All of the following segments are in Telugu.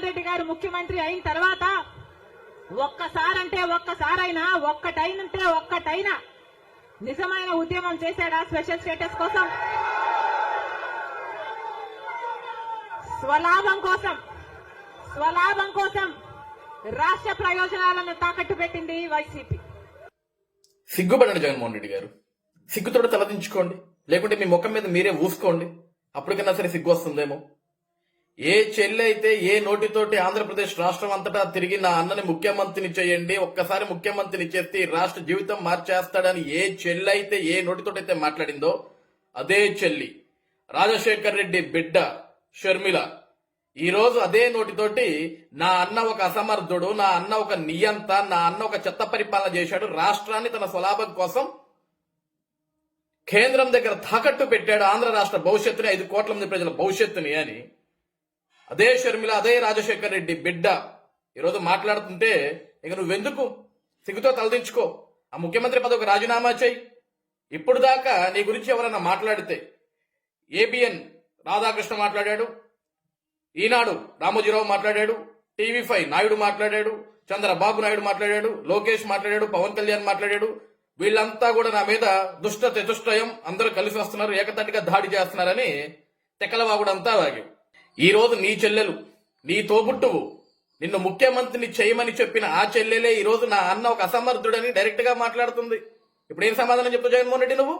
జగన్మోహన్ రెడ్డి గారు ముఖ్యమంత్రి అయిన తర్వాత ఒక్కసారంటే ఒక్కసారైనా ఒక్కటైనంటే ఒక్కటైనా నిజమైన ఉద్యమం చేశాడా స్పెషల్ స్టేటస్ కోసం? స్వలాభం కోసం స్వలాభం కోసం రాష్ట్ర ప్రయోజనాలను తాకట్టు పెట్టింది వైసీపీ. సిగ్గుపడండి జగన్మోహన్ రెడ్డి గారు. సిగ్గుతోడు తలదించుకోండి. లేకుంటే మీ ముఖం మీద మీరే ఊసుకోండి. అప్పటికైనా సరే సిగ్గు వస్తుందేమో. ఏ చెల్లి అయితే ఏ నోటితోటి ఆంధ్రప్రదేశ్ రాష్ట్రం అంతటా తిరిగి నా అన్నని ముఖ్యమంత్రిని చేయండి ఒక్కసారి ముఖ్యమంత్రిని చేస్తే రాష్ట్ర జీవితం మార్చేస్తాడని ఏ చెల్లి అయితే ఏ నోటితోటైతే మాట్లాడిందో అదే చెల్లి. రాజశేఖర్ రెడ్డి బిడ్డ షర్మిల. ఈరోజు అదే నోటితోటి నా అన్న ఒక అసమర్థుడు నా అన్న ఒక నియంత నా అన్న ఒక చెత్త పరిపాలన చేశాడు రాష్ట్రాన్ని తన స్వలాభం కోసం కేంద్రం దగ్గర తాకట్టు పెట్టాడు ఆంధ్ర రాష్ట్ర భవిష్యత్తుని ఐదు కోట్ల మంది ప్రజల భవిష్యత్తుని అని. అదే షర్మిల అదే రాజశేఖర్ రెడ్డి బిడ్డ. ఈరోజు మాట్లాడుతుంటే ఇక నువ్వెందుకు సిగ్గుతో తలదించుకో ఆ ముఖ్యమంత్రి పదవికి రాజీనామా చేయి. ఇప్పుడు దాకా నీ గురించి ఎవరన్నా మాట్లాడితే ఏబిఎన్ రాధాకృష్ణ మాట్లాడాడు ఈనాడు రామోజీరావు మాట్లాడాడు టీవీ ఫైవ్ నాయుడు మాట్లాడాడు చంద్రబాబు నాయుడు మాట్లాడాడు లోకేష్ మాట్లాడాడు పవన్ కళ్యాణ్ మాట్లాడాడు. వీళ్ళంతా కూడా నా మీద దుష్ట చతుష్టయం అందరూ కలిసి వస్తున్నారు ఏకతటిగా దాడి చేస్తున్నారని తెక్కలవాగుడంతా వాగి ఈరోజు నీ చెల్లెలు నీ తోబుట్టువు నిన్ను ముఖ్యమంత్రిని చేయమని చెప్పిన ఆ చెల్లెలే ఈ రోజు నా అన్న ఒక అసమర్థుడని డైరెక్ట్గా మాట్లాడుతుంది. ఇప్పుడు ఏం సమాధానం చెప్తావు జగన్మోహన్ రెడ్డి నువ్వు?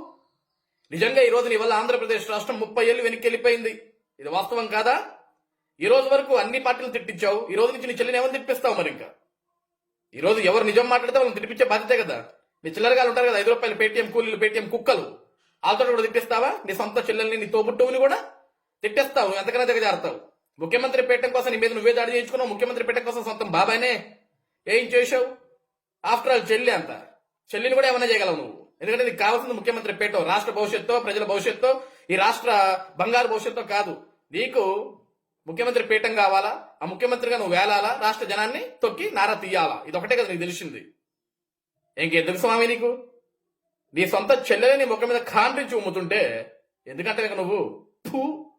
నిజంగా ఈ రోజు నీ వల్ల ఆంధ్రప్రదేశ్ రాష్ట్రం ముప్పై ఏళ్ళు వెనక్కి వెళ్ళిపోయింది ఇది వాస్తవం కాదా? ఈ రోజు వరకు అన్ని పార్టీలు తిట్టించావు. ఈ రోజు నుంచి నీ చెల్లిని ఏమని తిప్పిస్తావు మరి ఇంకా? ఈ రోజు ఎవరు నిజం మాట్లాడితే వాళ్ళని తిప్పించే బాధ్యతే కదా? నీ చిల్లరగాలు ఉంటారు కదా ఐదు రూపాయలు పేటీఎం కూలీలు పేటీఎం కుక్కలు. వాళ్ళతో కూడా తిప్పిస్తావా నీ సొంత చెల్లెల్ని నీ తోబుట్టువుని కూడా? తిట్టేస్తావు ఎంతకన్నా దిగజారుతావు ముఖ్యమంత్రి పీఠం కోసం నీ మీద నువ్వే దాడి చేయించుకున్నావు ముఖ్యమంత్రి పీఠం కోసం సొంతం బాబాయ్నే. ఏం చేసావు ఆఫ్టర్ ఆల్ చెల్లి అంత. చెల్లిని కూడా ఏమైనా చేయగలవు నువ్వు. ఎందుకంటే నీకు కావాల్సింది ముఖ్యమంత్రి పీఠం రాష్ట్ర భవిష్యత్తు ప్రజల భవిష్యత్తు ఈ రాష్ట్ర బంగారు భవిష్యత్తు కాదు. నీకు ముఖ్యమంత్రి పీఠం కావాలా? ఆ ముఖ్యమంత్రిగా నువ్వు వేలాలా? రాష్ట్ర జనాన్ని తొక్కి నారా తీయాలా? ఇది ఒకటే కదా నీకు తెలిసింది. ఇంకెందుకు స్వామి నీకు? నీ సొంత చెల్లెని ముఖం మీద కాండ్రించి ఉమ్ముతుంటే ఎందుకంటే ఇక నువ్వు? ఫూ.